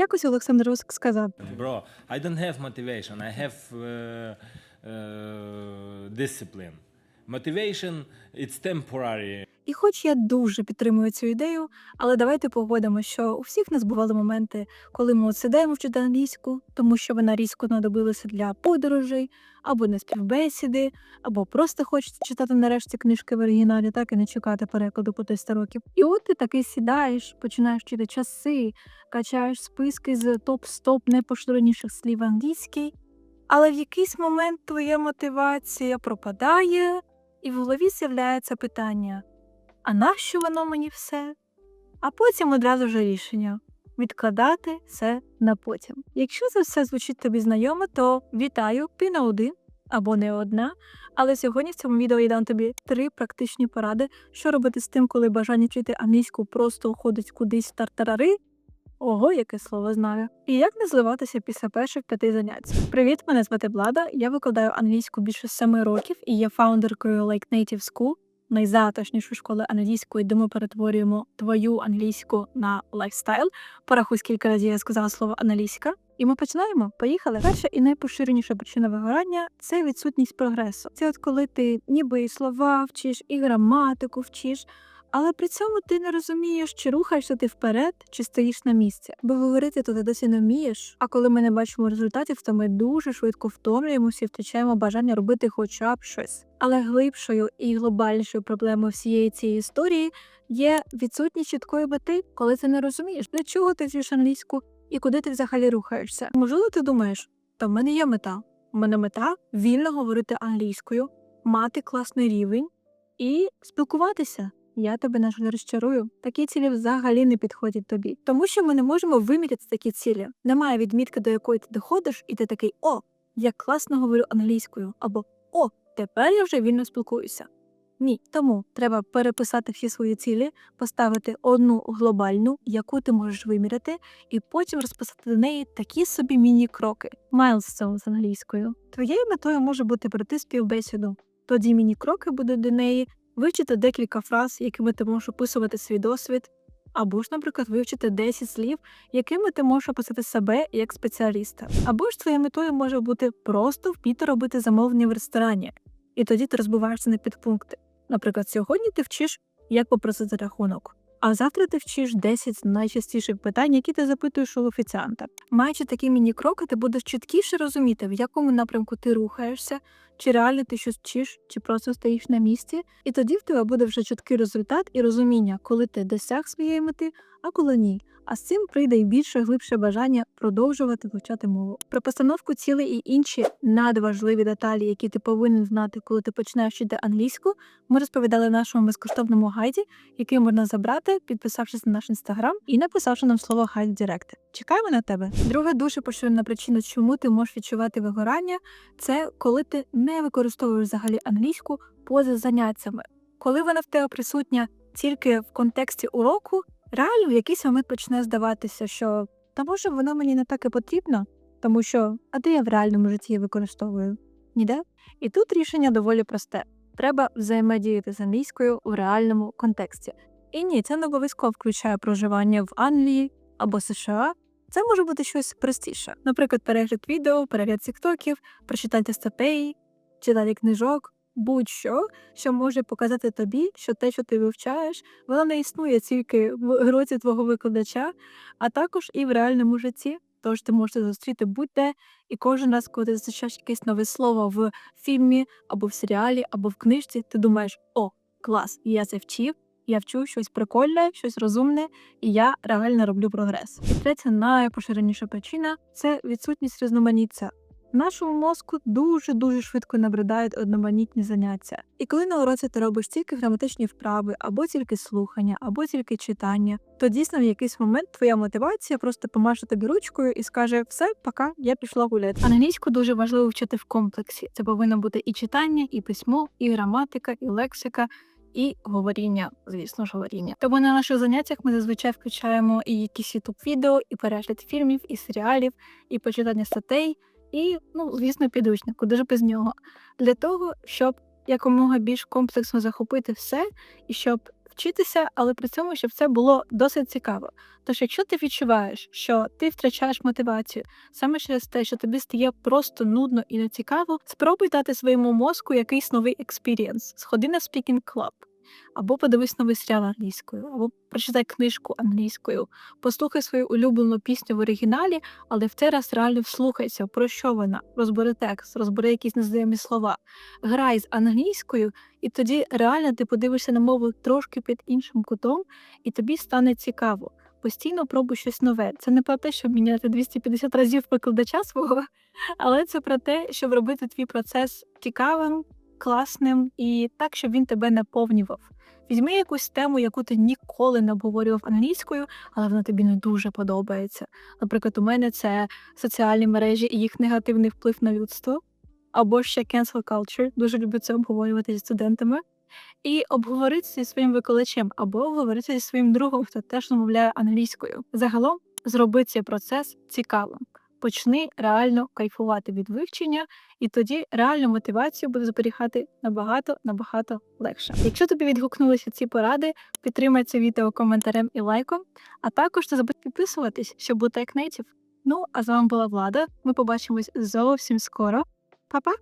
Якось Олександр Руск сказав: Bro, I don't have motivation. I have uh, uh, discipline. Motivation it's temporary. І хоч я дуже підтримую цю ідею, але давайте погодимо, що у всіх нас бували моменти, коли ми от сідаємо вчити англійську, тому що вона різко знадобилася для подорожей, або на співбесіди, або просто хочеться читати нарешті книжки в оригіналі, так і не чекати перекладу по 300 років. І от ти таки сідаєш, починаєш вчити часи, качаєш списки з топ-стоп найпоширеніших слів англійській, але в якийсь момент твоя мотивація пропадає, і в голові з'являється питання: а нащо воно мені все? А потім одразу ж рішення відкладати це на потім. Якщо це все звучить тобі знайомо, то вітаю, ти не один або не одна. Але сьогодні в цьому відео я дам тобі три практичні поради, що робити з тим, коли бажання вчити англійську просто уходить кудись в тартарари. Ого, яке слово знаю. І як не зливатися після перших п'яти занять. Привіт, мене звати Влада. Я викладаю англійську більше семи років і є фаундеркою Like Native School, найзатишнішої школи англійської, де ми перетворюємо твою англійську на лайфстайл. Порахуй, скільки разів я сказала слово англійська. І ми починаємо. Поїхали. Перша і найпоширеніша причина вигорання це відсутність прогресу. Це от коли ти ніби і слова вчиш, і граматику вчиш. Але при цьому ти не розумієш, чи рухаєшся ти вперед, чи стоїш на місці. Бо говорити то ти досі не вмієш. А коли ми не бачимо результатів, то ми дуже швидко втомлюємося і втрачаємо бажання робити хоча б щось. Але глибшою і глобальнішою проблемою всієї цієї історії є відсутність чіткої мети, коли ти не розумієш, для чого ти вчиш англійську і куди ти взагалі рухаєшся. Можливо, ти думаєш, та в мене є мета. У мене мета вільно говорити англійською, мати класний рівень і спілкуватися. Я тебе на жаль розчарую. Такі цілі взагалі не підходять тобі, тому що ми не можемо виміряти такі цілі. Немає відмітки, до якої ти доходиш, і ти такий о, я класно говорю англійською, або о, тепер я вже вільно спілкуюся. Ні, тому треба переписати всі свої цілі, поставити одну глобальну, яку ти можеш виміряти, і потім розписати до неї такі собі міні-кроки. Milestone з англійською. Твоєю метою може бути пройти співбесіду. Тоді міні-кроки будуть до неї вивчити декілька фраз, якими ти можеш описувати свій досвід, або ж, наприклад, вивчити 10 слів, якими ти можеш описати себе як спеціаліста. Або ж твоєю метою може бути просто вміти робити замовлення в ресторані, і тоді ти розбиваєшся на підпункти. Наприклад, сьогодні ти вчиш, як попросити рахунок. А завтра ти вчиш 10 найчастіших питань, які ти запитуєш у офіціанта. Маючи такі міні-кроки, ти будеш чіткіше розуміти, в якому напрямку ти рухаєшся, чи реально ти щось вчиш, чи просто стоїш на місці. І тоді в тебе буде вже чіткий результат і розуміння, коли ти досяг своєї мети, а коли ні. А з цим прийде й більше глибше бажання продовжувати вивчати мову. Про постановку цілей і інші надважливі деталі, які ти повинен знати, коли ти починаєш вчити англійську, ми розповідали в нашому безкоштовному гайді, який можна забрати, підписавшись на наш інстаграм і написавши нам слово гайд Директ. Чекаємо на тебе. Друга дуже поширена причина, чому ти можеш відчувати вигорання, це коли ти не використовуєш взагалі англійську поза заняттями. Коли вона в тебе присутня тільки в контексті уроку, реально в якийсь момент почне здаватися, що та може воно мені не так і потрібно, тому що а де я в реальному житті використовую? Ніде? І тут рішення доволі просте: треба взаємодіяти з англійською у реальному контексті. І ні, це не обов'язково включає проживання в Англії або США. Це може бути щось простіше. Наприклад, перегляд відео, перегляд тіктоків, прочитання статей, читання книжок, будь-що, що може показати тобі, що те, що ти вивчаєш, воно не існує тільки в році твого викладача, а також і в реальному житті. Тож ти можеш зустріти будь-де, і кожен раз, коли ти зустрічаєш якесь нове слово в фільмі, або в серіалі, або в книжці, ти думаєш: о, клас, я це вчив, я вчу щось прикольне, щось розумне, і я реально роблю прогрес. І третя найпоширеніша причина це відсутність різноманіття. Нашому мозку дуже дуже швидко набридають одноманітні заняття. І коли на уроці ти робиш тільки граматичні вправи, або тільки слухання, або тільки читання, то дійсно в якийсь момент твоя мотивація просто помаже тобі ручкою і скаже: все, пока, я пішла гуляти. Англійську дуже важливо вчити в комплексі. Це повинно бути і читання, і письмо, і граматика, і лексика. І говоріння, звісно ж, говоріння. Тому на наших заняттях ми зазвичай включаємо і якісь youtube відео, і перегляд фільмів, і серіалів, і почитання статей, і, ну, звісно, підручник, куди ж без нього, для того, щоб якомога більш комплексно захопити все, і щоб вчитися, але при цьому, щоб це було досить цікаво. Тож, якщо ти відчуваєш, що ти втрачаєш мотивацію саме через те, що тобі стає просто нудно і нецікаво, спробуй дати своєму мозку якийсь новий експірієнс. Сходи на Speaking Club. Або подивись новий серіал англійською, або прочитай книжку англійською, послухай свою улюблену пісню в оригіналі, але в цей раз реально вслухайся, про що вона, розбери текст, розбери якісь незнайомі слова, грай з англійською, і тоді реально ти подивишся на мову трошки під іншим кутом, і тобі стане цікаво. Постійно пробуй щось нове. Це не про те, щоб міняти 250 разів викладача свого, але це про те, щоб робити твій процес цікавим, класним і так, щоб він тебе наповнював. Візьми якусь тему, яку ти ніколи не обговорював англійською, але вона тобі не дуже подобається. Наприклад, у мене це соціальні мережі і їх негативний вплив на людство, або ще cancel culture, дуже люблю це обговорювати зі студентами. І обговорити зі своїм викладачем, або обговорити зі своїм другом, хто теж розмовляє англійською. Загалом зроби цей процес цікавим. Почни реально кайфувати від вивчення, і тоді реальну мотивацію буде зберігати набагато набагато легше. Якщо тобі відгукнулися ці поради, підтримай це відео коментарем і лайком, а також не забудь підписуватись, щоб бути як нейтів. Ну а з вами була Влада. Ми побачимось зовсім скоро. Па-па!